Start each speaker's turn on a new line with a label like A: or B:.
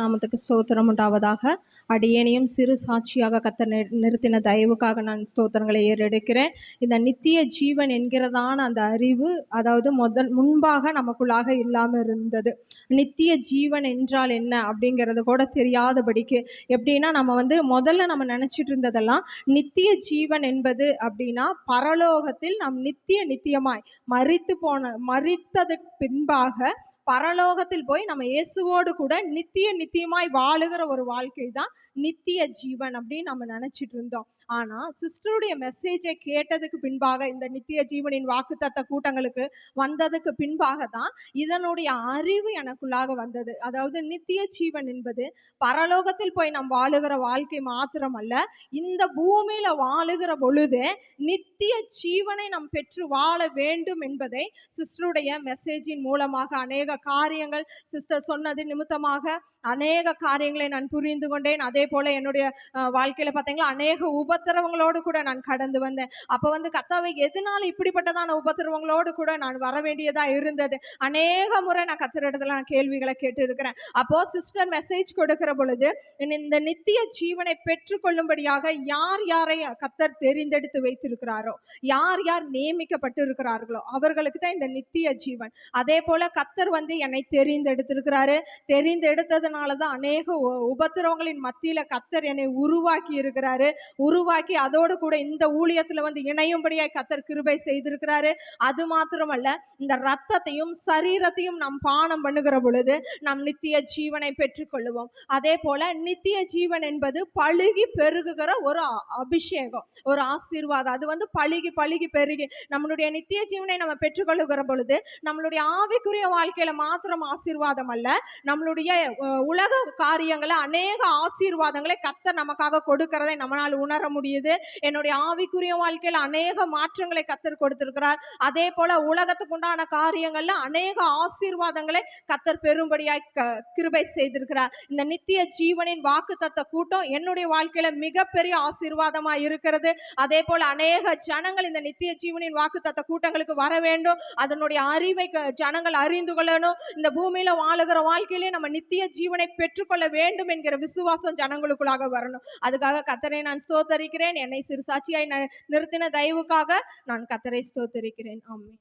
A: நாமத்துக்கு ஸ்தோத்திரம் உண்டாவதாக. அடியேனையும் சிறு சாட்சியாக கத்த நிறுத்தின தயவுக்காக நான் ஸ்தோத்திரங்களை ஏறெடுக்கிறேன். இந்த நித்திய ஜீவன் என்கிறதான அந்த அறிவு அதாவது முதல் முன்பாக நமக்குள்ளாக இல்லாமல் இருந்தது. நித்திய ஜீவன் என்றால் என்ன அப்படிங்கிறது கூட தெரியாதபடிக்கு எப்படின்னா நம்ம வந்து முதல்ல நம்ம நினச்சிட்டு இருந்ததெல்லாம் நித்திய ஜீவன் என்பது அப்படின்னா பரலோகத்தில் நம் நித்திய நித்தியமாய் மறித்து போன மறித்தது பின்பாக பரலோகத்தில் போய் நம்ம இயேசுவோடு கூட நித்திய நித்தியமாய் வாழுகிற ஒரு வாழ்க்கை தான் நித்திய ஜீவன் அப்படின்னு நம்ம நினைச்சிட்டு இருந்தோம். ஆனா சிஸ்டருடைய மெசேஜை கேட்டதுக்கு பின்பாக இந்த நித்திய ஜீவனின் வாக்குத்தத்த கூட்டங்களுக்கு வந்ததுக்கு பின்பாக தான் இதனுடைய அறிவு எனக்குள்ளாக வந்தது. அதாவது நித்திய ஜீவன் என்பது பரலோகத்தில் போய் நாம் வாழுகிற வாழ்க்கை மாத்திரம் அல்ல இந்த பூமியில வாழுகிற பொழுது நித்திய ஜீவனை நாம் பெற்று வாழ வேண்டும் என்பதை சிஸ்டருடைய மெசேஜின் மூலமாக அநேக காரியங்கள் சிஸ்டர் சொன்னது நிமித்தமாக அநேக காரியங்களை நான் புரிந்து கொண்டேன். அதே போல என்னுடைய வாழ்க்கையில பார்த்தீங்களா அநேக உப உபத்திரவங்களோடு கூட நான் கடந்து வந்தேன். அப்போ வந்து கத்தாவை எதனால இப்படிப்பட்டதான உபத்திரவங்களோடு கூட நான் வர வேண்டியதா இருந்தது? அநேக முறை நான் கத்துற இடத்துல நான் கேள்விகளை கேட்டு இருக்கிறேன் அப்போ சிஸ்டர் மெசேஜ் கொடுக்கிற பொழுது இந்த நித்திய ஜீவனை பெற்றுக்கொள்ளும்படியாக யார் யாரை கத்தர் தெரிந்தெடுத்து வைத்திருக்கிறாரோ யார் யார் நியமிக்கப்பட்டு இருக்கிறார்களோ அவர்களுக்கு தான் இந்த நித்திய ஜீவன். அதே போல கத்தர் வந்து என்னை தெரிந்தெடுத்திருக்கிறாரு. தெரிந்தெடுத்ததுனால தான் அநேக உபத்திரவங்களின் மத்தியில கத்தர் என்னை உருவாக்கி இருக்கிறாரு உருவாக்கி அதோடு கூட இந்த ஊழியத்துல வந்து இணையும்படியாய் கத்தர் கிருபை செய்திருக்கிறாரு. அது மாத்திரமல்ல இந்த ரத்தத்தையும் சரீரத்தையும் நாம் பானம் பண்ணுகிற பொழுது நம் நித்திய ஜீவனை பெற்றுக்கொள்ளுவோம். அதே போல நித்திய ஜீவன் என்பது பழுகி பெருகுகிற ஒரு அபிஷேகம் ஒரு ஆசீர்வாதம். அது வந்து பழுகி பழுகி பெருகி நம்மளுடைய நித்திய ஜீவனை நம்ம பெற்றுக்கொள்ளுகிற பொழுது நம்மளுடைய ஆவிக்குரிய வாழ்க்கையில மாத்திரம் ஆசீர்வாதம் அல்ல நம்மளுடைய உலக காரியங்களை அநேக ஆசீர்வாதங்களை கத்த நமக்காக கொடுக்கிறதை நம்மளால் உணர முடியும் முடியுது. என்னுடைய ஆவிக்குரிய வாழ்க்கையில் அநேக மாற்றங்களை கத்தர் கொடுத்திருக்கிறார். அதே போல உலகத்துக்கு உண்டான காரியங்கள்ல அநேக ஆசீர்வாதங்களை கத்தர் பெரும்படியாய் கிருபை செய்திருக்கிறார். இந்த நித்திய ஜீவனின் வாக்கு தத்த கூட்டம் என்னுடைய வாழ்க்கையில மிகப்பெரிய ஆசீர்வாதமா இருக்கிறது. அதே போல அநேக ஜனங்கள் இந்த நித்திய ஜீவனின் வாக்கு தத்த கூட்டங்களுக்கு வர வேண்டும். அதனுடைய அறிவை ஜனங்கள் அறிந்து கொள்ளணும். இந்த பூமியில வாழுகிற வாழ்க்கையிலே நம்ம நித்திய ஜீவனை பெற்றுக்கொள்ள வேண்டும் என்கிற விசுவாசம் ஜனங்களுக்குள்ளாக வரணும். அதுக்காக கத்தரை நான் ஸ்தோத்தரிக்கிறேன் என்னை சிறு சாட்சியாய் நிறுத்தின தயவுக்காக நான் கத்தரை ஸ்தோத்தரிக்கிறேன். ஆமே